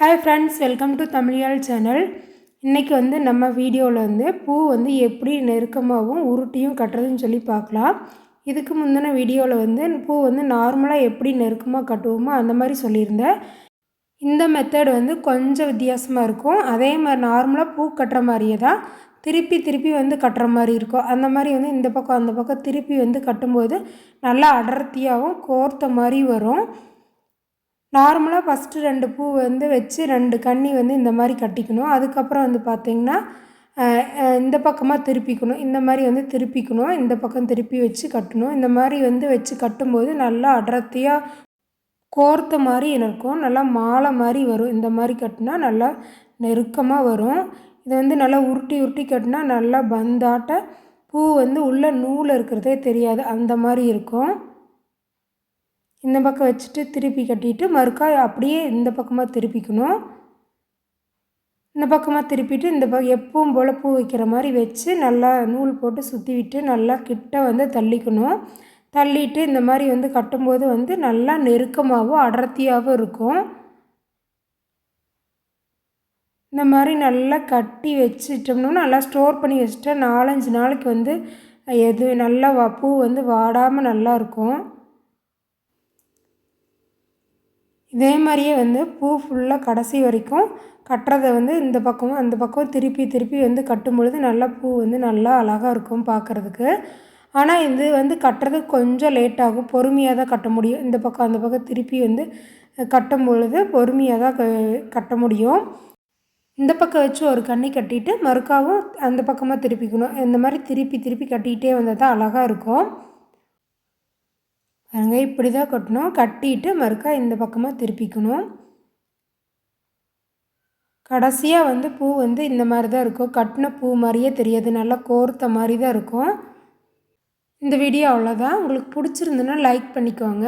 Hi friends welcome to Tamizhiyal channel இன்றைக்கி வந்து நம்ம வீடியோவில் வந்து பூ வந்து எப்படி நெருக்கமாகவும் உருட்டியும் கட்டுறதுன்னு சொல்லி பார்க்கலாம். இதுக்கு முந்தின வீடியோவில் வந்து பூ வந்து நார்மலாக எப்படி நெருக்கமாக கட்டுவோமோ அந்த மாதிரி சொல்லியிருந்தேன். இந்த மெத்தட் வந்து கொஞ்சம் வித்தியாசமாக இருக்கும். அதே மாதிரி நார்மலாக பூ கட்டுற மாதிரியே தான் திருப்பி திருப்பி வந்து கட்டுற மாதிரி இருக்கும். அந்த மாதிரி வந்து இந்த பக்கம் அந்த பக்கம் திருப்பி வந்து கட்டும்போது நல்லா அடர்த்தியாகவும் கோர்த்த மாதிரி வரும். நார்மலாக ஃபஸ்ட்டு ரெண்டு பூ வந்து வச்சு ரெண்டு கன்னி வந்து இந்த மாதிரி கட்டிக்கணும். அதுக்கப்புறம் வந்து பார்த்திங்கன்னா இந்த பக்கமாக திருப்பிக்கணும். இந்த மாதிரி வந்து திருப்பிக்கணும். இந்த பக்கம் திருப்பி வச்சு கட்டணும். இந்த மாதிரி வந்து வச்சு கட்டும்போது நல்லா அடர்த்தியாக கோர்த்த மாதிரி இருக்கும். நல்லா மாலை மாதிரி வரும். இந்த மாதிரி கட்டினா நல்லா நெருக்கமாக வரும். இதை வந்து நல்லா உருட்டி உருட்டி கட்டினா நல்லா பந்தாட்ட பூ வந்து உள்ளே நூல் இருக்கிறதே தெரியாது. அந்த மாதிரி இருக்கும். இந்த பக்கம் வச்சுட்டு திருப்பி கட்டிட்டு மறுக்கா அப்படியே இந்த பக்கமாக திருப்பிக்கணும். இந்த பக்கமாக திருப்பிட்டு இந்த பக்கம் எப்பவும் போல் பூ வைக்கிற மாதிரி வச்சு நல்லா நூல் போட்டு சுற்றி விட்டு நல்லா கிட்ட வந்து தள்ளிக்கணும். தள்ளிட்டு இந்த மாதிரி வந்து கட்டும்போது வந்து நல்லா நெருக்கமாகவும் அடர்த்தியாகவும் இருக்கும். இந்த மாதிரி நல்லா கட்டி வச்சுட்டோம்னா நல்லா ஸ்டோர் பண்ணி வச்சுட்டா நாலஞ்சு நாளைக்கு வந்து எது நல்லா பூ வந்து வாடாமல் நல்லாயிருக்கும் இதே மாதிரியே வந்து பூ ஃபுல்லாக கடைசி வரைக்கும் கட்டுறதை வந்து இந்த பக்கமும் அந்த பக்கம் திருப்பி திருப்பி வந்து கட்டும் பொழுது நல்லா பூ வந்து நல்லா அழகாக இருக்கும் பார்க்குறதுக்கு ஆனால் இது வந்து கட்டுறது கொஞ்சம் லேட் ஆகும். பொறுமையாக தான் கட்ட முடியும். இந்த பக்கம் அந்த பக்கம் திருப்பி வந்து கட்டும் பொழுது பொறுமையாக தான் கட்ட முடியும். இந்த பக்கம் வச்சு ஒரு கண்ணி கட்டிட்டு மறுக்காவும் அந்த பக்கமாக திருப்பிக்கணும். இந்த மாதிரி திருப்பி திருப்பி கட்டிக்கிட்டே வந்தால் தான் அழகாக இருக்கும். பாருங்க இப்படி தான் கட்டணும். கட்டிட்டு மறுக்கா இந்த பக்கமாக திருப்பிக்கணும். கடைசியாக வந்து பூ வந்து இந்த மாதிரி தான் இருக்கும். கட்டின பூ மாதிரியே தெரியாது. நல்லா கோர்த்த மாதிரி தான் இருக்கும். இந்த வீடியோ அவ்வளோதான் உங்களுக்கு பிடிச்சிருந்துன்னா லைக் பண்ணிக்கோங்க.